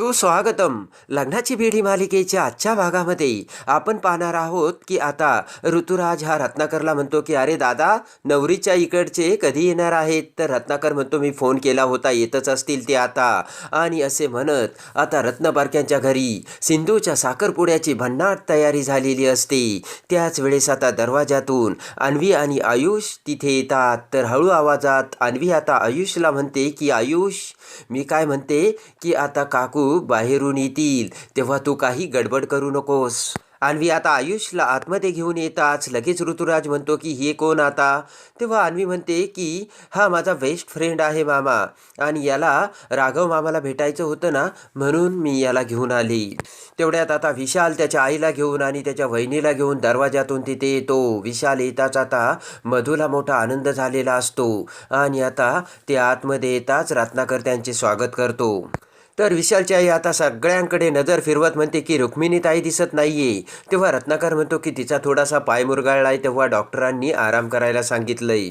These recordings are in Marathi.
सुस्वागतम लग्नाची पिढी मालिकेच्या आजच्या भागामध्ये आपण पाहणार आहोत की आता ऋतुराज हा रत्नाकरला म्हणतो की अरे दादा नवरीच्या इकडचे कधी येणार आहेत? तर रत्नाकर म्हणतो मी फोन केला होता येतच असतील ते आता. आणि असे म्हणत आता रत्नबारक्यांच्या घरी सिंधूच्या साखरपुड्याची भन्नाट तयारी झालेली असते. त्याच वेळेस आता दरवाजातून अन्वी आणि आयुष तिथे येतात. तर हळू आवाजात अन्वी आता आयुषला म्हणते की आयुष मी काय म्हणते की आता काकू बाहेरून येतील तेव्हा तू काही गडबड करू नकोस. अन्वी आता आयुषला आतमध्ये घेऊन येताच लगेच ऋतुराज म्हणतो की हे कोण आता? तेव्हा अन्वी म्हणते की हा माझा बेस्ट फ्रेंड आहे मामा आणि याला राघव मामाला भेटायचं होतं ना म्हणून मी याला घेऊन आली. तेवढ्यात आता विशाल त्याच्या आईला घेऊन आणि त्याच्या वहिनीला घेऊन दरवाजातून तिथे येतो. विशाल येताच आता मधूला मोठा आनंद झालेला असतो आणि आता ते आतमध्ये येताच रत्नाकर त्यांचे स्वागत करतो. तर विशालची आई आता सगळ्यांकडे नजर फिरवत म्हणते की रुक्मिणी ताई दिसत नाहीये. तेव्हा रत्नाकर म्हणतो की तिचा थोडासा पाय मुरगाळलाय तेव्हा डॉक्टरांनी आराम करायला सांगितलंय.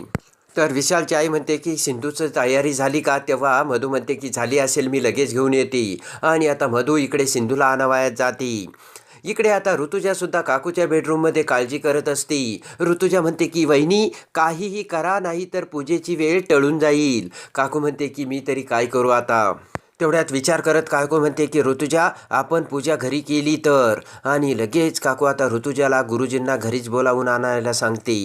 तर विशालची आई म्हणते की सिंधूचं तयारी झाली का? तेव्हा मधू म्हणते की झाली असेल मी लगेच घेऊन येते. आणि आता मधू इकडे सिंधूला आणावयात जाते. इकडे आता ऋतुजासुद्धा काकूच्या बेडरूममध्ये काळजी करत असते. ऋतुजा म्हणते की वहिनी काहीही करा नाही तर पूजेची वेळ टळून जाईल. काकू म्हणते की मी तरी काय करू आता? तेवढ्यात विचार करत काकू म्हणते की ऋतुजा आपण पूजा घरी केली तर. आणि लगेच काकू आता ऋतुजाला गुरुजींना घरीच बोलावून आणायला सांगते.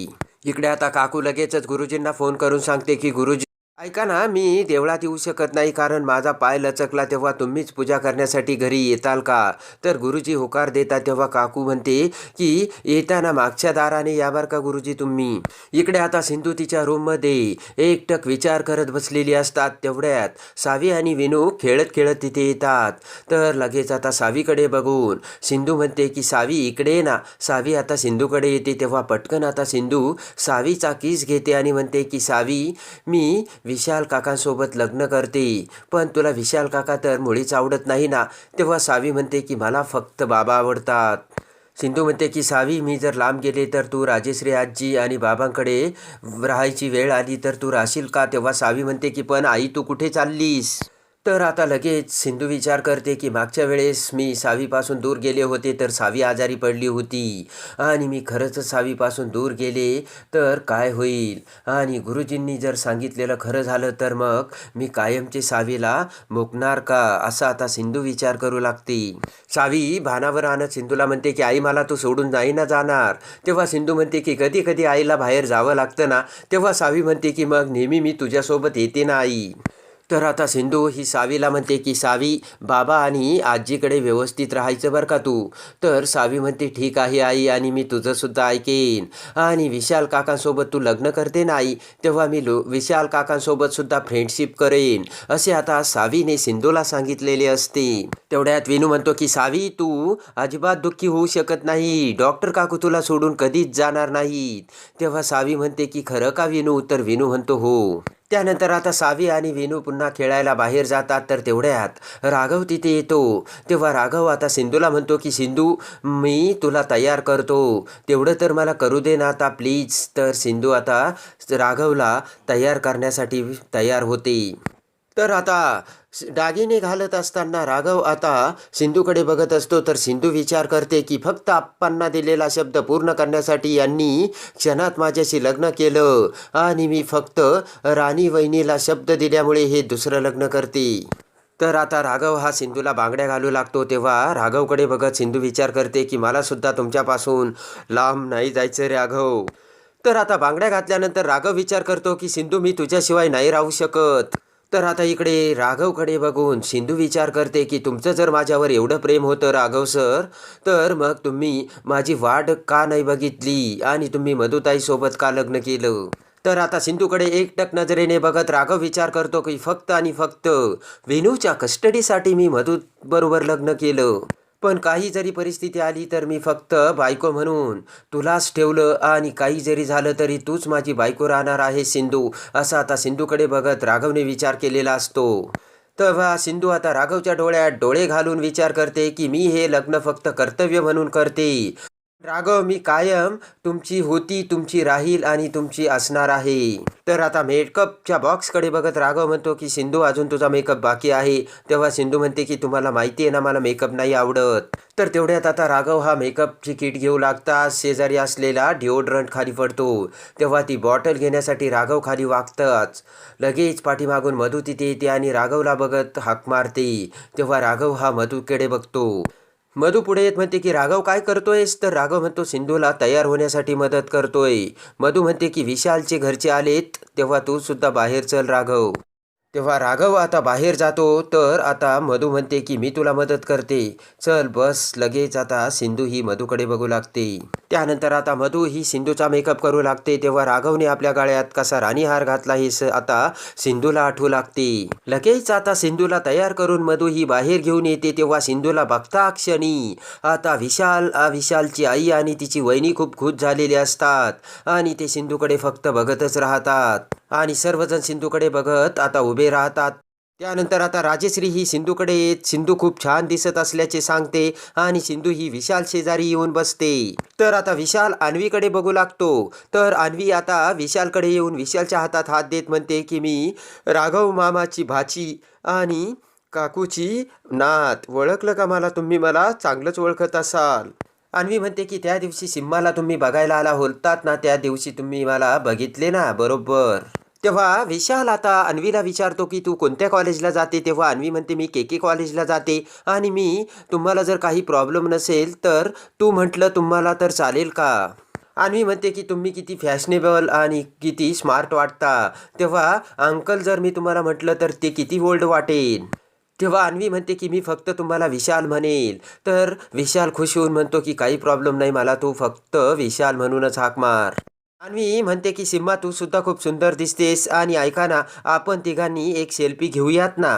इकडे आता काकू लगेचच गुरुजींना फोन करून सांगते की गुरुजी ऐका ना मी देवळात येऊ शकत नाही कारण माझा पाय लचकला तेव्हा तुम्हीच पूजा करण्यासाठी घरी येताल का? तर गुरुजी होकार देतात तेव्हा काकू म्हणते की येताना मागच्या दाराने यावर का गुरुजी तुम्ही? इकडे आता सिंधू तिच्या रूममध्ये एकटक विचार करत बसलेली असतात तेवढ्यात. सावी आणि विनू खेळत खेळत तिथे येतात. तर लगेच आता सावीकडे बघून सिंधू म्हणते की सावी इकडे ना. सावी आता सिंधूकडे येते तेव्हा पटकन आता सिंधू सावीचा किस घेते आणि म्हणते की सावी मी विशाल काकांसोबत लग्न करते. पण तुला विशाल काका तर मुळीच आवडत नाही ना? तेव्हा सावी म्हणते की मला फक्त बाबा आवडतात. सिंधू म्हणते की सावी मी जर लांब गेले तर तू राजेश्री आजी आणि बाबांकडे राहायची वेळ आली तर तू राहशील का? तेव्हा सावी म्हणते की पण आई तू कुठे चाललीस? तर आता लगेच सिंधू विचार करते की मागच्या वेळेस मी सावीपासून दूर गेले होते तर सावी आजारी पडली होती. आणि मी खरंच सावीपासून दूर गेले तर काय होईल? आणि गुरुजींनी जर सांगितलेलं खरं झालं तर मग मी कायमचे सावीला मुकणार का? असा आता सिंधू विचार करू लागते. सावी भानावर आणत सिंधूला म्हणते की आई मला तू सोडून नाही ना जाणार. तेव्हा सिंधू म्हणते की कधी कधी आईला बाहेर जावं लागतं ना. तेव्हा सावी म्हणते की मग नेहमी मी तुझ्यासोबत येते ना आई. तर आता सिंधू ही सावीला म्हणते की सावी बाबा आणि आजीकडे व्यवस्थित राहायचं बरं का तू? तर सावी म्हणते ठीक आहे आई आणि मी तुझंसुद्धा ऐकेन. आणि विशाल काकांसोबत तू लग्न करते ना आई तेव्हा मी लो विशाल काकांसोबतसुद्धा फ्रेंडशिप करेन. असे आता सावीने सिंधूला सांगितलेले असते. तेवढ्यात विनू म्हणतो की सावी तू अजिबात दुःखी होऊ शकत नाही. डॉक्टर काकू तुला सोडून कधीच जाणार नाहीत. तेव्हा सावी म्हणते की खरं का विनू? तर विनू म्हणतो हो. त्यानंतर आता सावी आणि वेणू पुन्हा खेळायला बाहेर जातात तर तेवढ्यात राघव तिथे येतो. तेव्हा राघव आता सिंधूला म्हणतो की सिंधू मी तुला तयार करतो. तेवढं तर मला करू दे ना आता प्लीज. तर सिंधू आता राघवला तयार करण्यासाठी तयार होते. तर आता दागिने घालत असताना राघव आता सिंधूकडे बघत असतो तर सिंधू विचार करते की फक्त आप्पांना दिलेला शब्द पूर्ण करण्यासाठी यांनी क्षणात माझ्याशी लग्न केलं आणि मी फक्त राणी वहिनीला शब्द दिल्यामुळे हे दुसरं लग्न करते. तर आता राघव हा सिंधूला बांगड्या घालू लागतो तेव्हा राघवकडे बघत सिंधू विचार करते की मला सुद्धा तुमच्यापासून लांब नाही जायचं राघव. तर आता बांगड्या घातल्यानंतर राघव विचार करतो की सिंधू मी तुझ्याशिवाय नाही राहू शकत. तर आता इकडे राघवकडे बघून सिंधू विचार करते की तुमचं जर माझ्यावर एवढं प्रेम होतं राघव सर तर मग तुम्ही माझी वाट का नाही बघितली आणि तुम्ही मधुताईसोबत का लग्न केलं? तर आता सिंधूकडे एकटक नजरेने बघत राघव विचार करतो की फक्त आणि फक्त वेणूच्या कस्टडीसाठी मी मधू बरोबर लग्न केलं. पण काही जरी परिस्थिती आली तर मी फक्त बायको म्हणून तुलाच ठेवलं आणि काही जरी झालं तरी तूच माझी बायको राहणार आहे सिंधू. असं आता सिंधूकडे बघत राघवने विचार केलेला असतो. तेव्हा सिंधू आता राघवच्या डोळ्यात डोळे घालून विचार करते की मी हे लग्न फक्त कर्तव्य म्हणून करते. राघव मी कायम तुमची होती तुमची राहील आणि तुमची असणार आहे. तर आता मेकअपच्या बॉक्सकडे बघत राघव म्हणतो की सिंधू अजून तुझा मेकअप बाकी आहे. तेव्हा सिंधू म्हणते की तुम्हाला माहिती आहे ना मला मेकअप नाही आवडत. तर तेवढ्यात आता राघव हा मेकअपची किट घेऊ लागता शेजारी असलेला डिओड्रंट खाली पडतो. तेव्हा ती बॉटल घेण्यासाठी राघव खाली वागताच लगेच पाठीमागून मधू तिथे येते आणि राघवला बघत हाक मारते. तेव्हा राघव हा मधूकडे बघतो. मधू पुढे येत म्हणते की राघव काय करतोयस? तर राघव म्हणतो सिंधूला तयार होण्यासाठी मदत करतोय. मधू म्हणते की विशालचे घरचे आलेत तेव्हा तू सुद्धा बाहेर चल राघव. तेव्हा राघव आता बाहेर जातो तर आता मधू म्हणते की मी तुला मदत करते. चल बस लगेच आता सिंधू ही मधूकडे बघू लागते. त्यानंतर आता मधू ही सिंधूचा मेकअप करू लागते तेव्हा राघवने आपल्या गाळ्यात कसा राणीहार घातला हे स आता सिंधूला आठवू लागते. लगेच आता सिंधूला तयार करून मधू ही बाहेर घेऊन येते तेव्हा सिंधूला बघता क्षणी आता विशाल विशालची आई आणि तिची वहिनी खूप खुश झालेली असतात आणि ते सिंधूकडे फक्त बघतच राहतात. आणि सर्वजण सिंधूकडे बघत आता उभे राहतात. त्यानंतर आता राजेश्री ही सिंधूकडे येत सिंधू खूप छान दिसत असल्याचे सांगते आणि सिंधू ही विशाल शेजारी येऊन बसते. तर आता विशाल अन्वीकडे बघू लागतो. तर अन्वी आता विशालकडे येऊन विशालच्या हातात हात देत म्हणते की मी राघव मामाची भाची आणि काकूची नात. ओळखलं का मला तुम्ही? मला चांगलंच ओळखत असाल. अन्वी म्हणते की त्या दिवशी सिम्माला तुम्ही बघायला आला होतात ना? त्या दिवशी तुम्ही मला बघितले ना? बरोबर. तेव्हा विशाल आता अन्वीला विचारतो की तू कोणत्या कॉलेजला जाते? तेव्हा अन्वी म्हणते मी के के कॉलेजला जाते आणि मी तुम्हाला जर काही प्रॉब्लेम नसेल तर तू म्हटलं तुम्हाला तर चालेल का? अन्वी म्हणते की तुम्ही किती फॅशनेबल आणि किती स्मार्ट वाटता. तेव्हा अंकल जर मी तुम्हाला म्हटलं तर ते किती ओल्ड वाटेल. तेव्हा अन्वी म्हणते की मी फक्त तुम्हाला विशाल म्हणेल. तर विशाल खुश होऊन म्हणतो की काही प्रॉब्लेम नाही मला तू फक्त विशाल म्हणूनच हाक मार. अन्वी म्हणते की सिम्मा तू सुद्धा खूप सुंदर दिसतेस आणि ऐका ना आपण तिघांनी एक सेल्फी घेऊयात ना.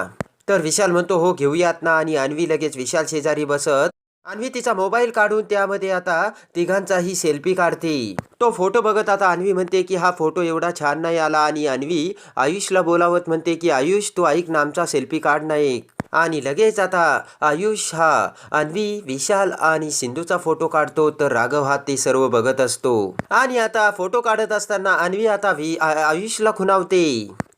तर विशाल म्हणतो हो घेऊयात ना. आणि अन्वी लगेच विशाल शेजारी बसत. अन्वी तिचा मोबाईल काढून त्यामध्ये आता तिघांचाही सेल्फी काढते. तो फोटो बघत आता अन्वी म्हणते की हा फोटो एवढा छान नाही आला. आणि अन्वी आयुषला बोलावत म्हणते की आयुष तू ऐक ना आमचा सेल्फी काढ ना एक. आणि लगेच आता आयुष हा अन्वी विशाल आणि सिंधूचा फोटो काढतो तर राघव हा ते सर्व बघत असतो. आणि आता फोटो काढत असताना अन्वी आता वि आयुषला खुणावते.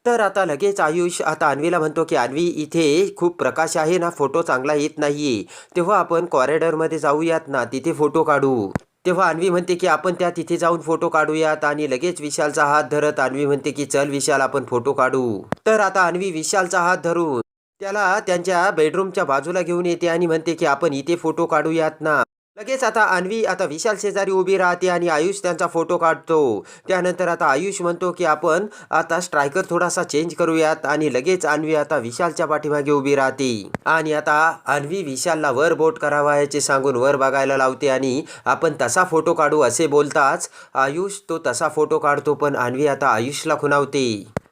तर आता लगेच आयुष आता अन्वीला म्हणतो की अन्वी इथे खूप प्रकाश आहे ना फोटो चांगला येत नाहीये. तेव्हा आपण कॉरिडॉरमध्ये जाऊयात ना तिथे फोटो काढू. तेव्हा अन्वी म्हणते की आपण त्या तिथे जाऊन फोटो काढूयात. आणि लगेच विशालचा हात धरत अन्वी म्हणते की चल विशाल आपण फोटो काढू. तर आता अन्वी विशालचा हात धरून त्याला त्यांच्या बेडरूमच्या बाजूला घेऊन येते आणि म्हणते की आपण इथे फोटो काढूयात ना. लगेच आता अन्वी आता विशाल शेजारी उभी राहते आणि आयुष त्यांचा फोटो काढतो. त्यानंतर आता आयुष म्हणतो की आपण आता स्ट्रायकर थोडासा चेंज करूयात. आणि लगेच अन्वी आता विशालच्या पाठीमागे उभी राहते. आणि आता अन्वी विशालला वर बोट करावा याचे सांगून वर बघायला लावते आणि आपण तसा फोटो काढू असे बोलताच. आयुष तो तसा फोटो काढतो पण अन्वी आता आयुषला खुणावते.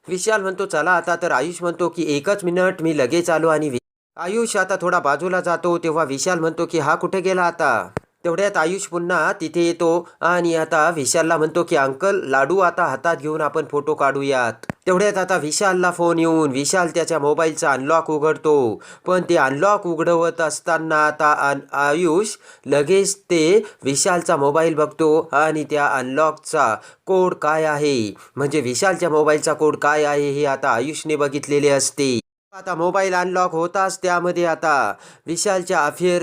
विशाल म्हणतो चला आता. तर आयुष म्हणतो की एकच मिनिट मी लगेच आलो आणि आयुष आता थोडा बाजूला जातो तेव्हा विशाल म्हणतो की हा कुठे गेला आता? तेवढ्यात आयुष पुन्हा तिथे येतो आणि आता विशालला म्हणतो की अंकल लाडू आता हातात घेऊन आपण फोटो काढूयात. तेवढ्यात आता विशालला फोन येऊन विशाल त्याच्या मोबाईलचा अनलॉक उघडतो. पण ते अनलॉक उघडवत असताना आता अन- आयुष लगेच ते विशालचा मोबाईल बघतो आणि त्या अनलॉकचा कोड काय आहे? म्हणजे विशालच्या मोबाईलचा कोड काय आहे हे आता आयुषने बघितलेले असते. आता मोबाईल अनलॉक होताच त्यामध्ये आता विशालच्या अफेअर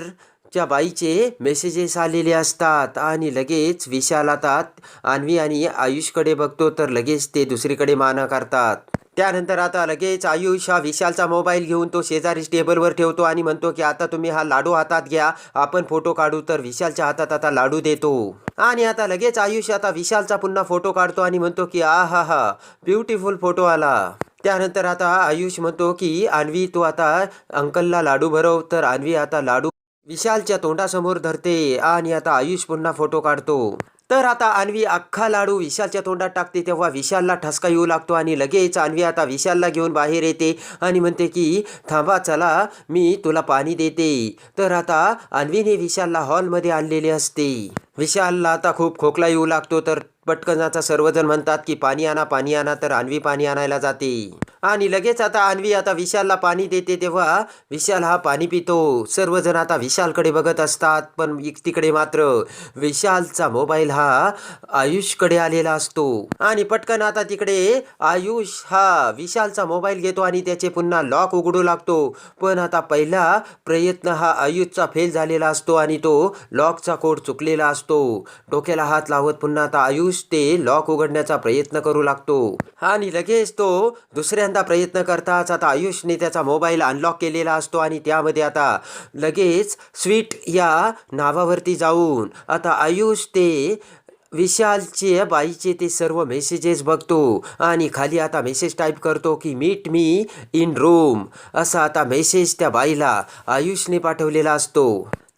त्या बाईचे मेसेजेस आलेले असतात आणि लगेच विशाल आता अन्वी आणि आयुषकडे बघतो तर लगेच ते दुसरीकडे माना करतात. त्यानंतर आता लगेच आयुष हा विशालचा मोबाईल घेऊन तो शेजारीच टेबलवर ठेवतो आणि म्हणतो की आता तुम्ही हा लाडू हातात घ्या. आपण फोटो काढू तर विशालच्या हातात आता लाडू देतो. आणि आता लगेच आयुष आता विशालचा पुन्हा फोटो काढतो आणि म्हणतो की आ हा हा ब्युटिफुल फोटो आला. त्यानंतर आता आयुष म्हणतो की अन्वी तू आता अंकलला लाडू भरव. तर अन्वी आता लाडू विशालच्या तोंडासमोर धरते. आणि आता आयुष पुन्हा फोटो काढतो. तर आता अन्वी अख्खा लाडू विशालच्या तोंडात टाकते तेव्हा विशालला ठसका येऊ लागतो आणि लगेच अन्वी आता विशालला घेऊन बाहेर येते आणि म्हणते की थांबा चला मी तुला पाणी देते. तर आता अन्वीने विशालला हॉलमध्ये आणलेले असते. विशालला आता खूप खोकला येऊ लागतो तर पटकन आता सर्वजण म्हणतात की पाणी आणा पाणी आणा तर आणवी पाणी आणायला जाते. आणि लगेच आता आणवी आता विशालला पाणी देते तेव्हा विशाल हा पाणी पितो. सर्वजण आता विशालकडे बघत असतात पण इक- तिकडे मात्र विशालचा मोबाईल हा आयुषकडे आलेला असतो. आणि पटकन आता तिकडे आयुष हा विशालचा मोबाईल घेतो आणि त्याचे पुन्हा लॉक उघडू लागतो. पण आता पहिला प्रयत्न हा आयुषचा फेल झालेला असतो आणि तो लॉकचा कोड चुकलेला असतो. डोक्याला हात लावत पुन्हा आता आयुष ते लॉक उघडण्याचा प्रयत्न करू लागतो. आणि लगेच तो दुसऱ्यांदा प्रयत्न करताच आता आयुषने त्याचा मोबाईल अनलॉक केलेला असतो आणि त्यामध्ये आता लगेच स्वीट या नावावरती जाऊन आता आयुष ते विशालचे बाईचे ते सर्व मेसेजेस बघतो. आणि खाली आता मेसेज टाईप करतो की मीट मी इन रूम असा आता मेसेज त्या बाईला आयुषने पाठवलेला असतो.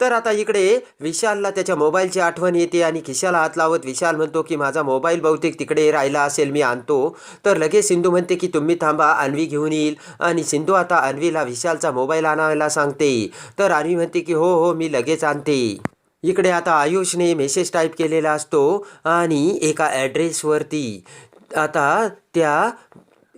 तर आता इकडे विशालला त्याच्या मोबाईलची आठवण येते आणि खिशाला हात लावत विशाल म्हणतो की माझा मोबाईल बहुतेक तिकडे राहिला असेल मी आणतो. तर लगेच सिंधू म्हणते की तुम्ही थांबा अन्वी घेऊन येईल. आणि सिंधू आता अन्वीला विशालचा मोबाईल आणायला सांगते. तर अन्वी म्हणते की हो हो मी लगेच आणते. इकडे आता आयुषने मेसेज टाईप केलेला असतो आणि एका ॲड्रेसवरती आता त्या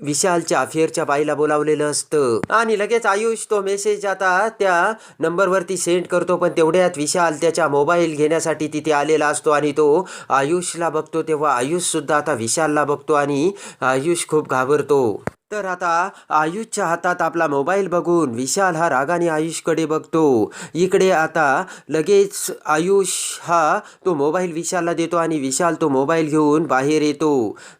विशालच्या अफेअरच्या बाईला बोलावलेलं असतं. आणि लगेच आयुष तो मेसेज आता त्या नंबरवरती सेंड करतो पण तेवढ्यात विशाल त्याच्या मोबाईल घेण्यासाठी तिथे आलेला असतो आणि तो आयुषला बघतो. तेव्हा आयुषसुद्धा आता विशालला बघतो आणि आयुष खूप घाबरतो. तर आता आयुषच्या हातात आपला मोबाईल बघून विशाल हा रागाने आयुषकडे बघतो. इकडे आता लगेच आयुष हा तो मोबाईल विशालला देतो आणि विशाल तो मोबाईल घेऊन बाहेर येतो.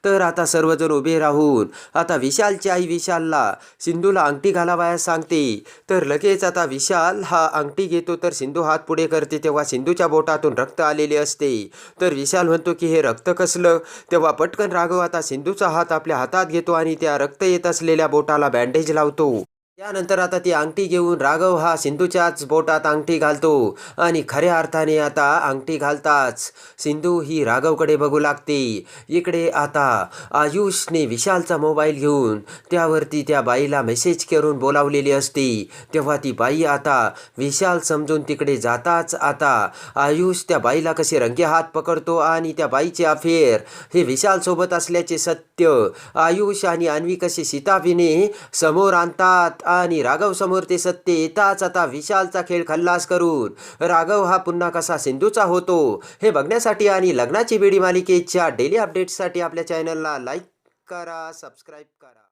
तर आता सर्वजण उभे राहून आता विशालची आई विशालला सिंधूला अंगठी घालावयास सांगते. तर लगेच आता विशाल हा अंगठी घेतो तर सिंधू हात पुढे करते तेव्हा सिंधूच्या बोटातून रक्त आलेले असते. तर विशाल म्हणतो की हे रक्त कसलं? तेव्हा पटकन राघव आता सिंधूचा हात आपल्या हातात घेतो आणि त्या रक्त येत असलेल्या बोटाला बँडेज लावतो. त्यानंतर आता ती अंगठी घेऊन राघव हा सिंधूच्याच बोटात अंगठी घालतो आणि खऱ्या अर्थाने आता अंगठी घालताच सिंधू ही राघवकडे बघू लागते. इकडे आता आयुषने विशालचा मोबाईल घेऊन त्यावरती त्या बाईला मेसेज करून बोलावलेली असते. तेव्हा ती बाई आता विशाल समजून तिकडे जाताच आता आयुष त्या बाईला कसे रंगे हात पकडतो आणि त्या बाईचे अफेअर हे विशाल सोबत असल्याचे सत्य आयुष आणि अन्वी कसे सीताबीने समोर आणतात आणि राघव समोर ते सत्य येताच आता विशालचा खेळ खल्लास करून. राघव हा पुन्हा कसा सिंधूचा होतो हे बघण्यासाठी आणि लग्नाची बेडी मालिकेच्या डेली अपडेट्ससाठी आपल्या चॅनलला लाईक करा सबस्क्राईब करा.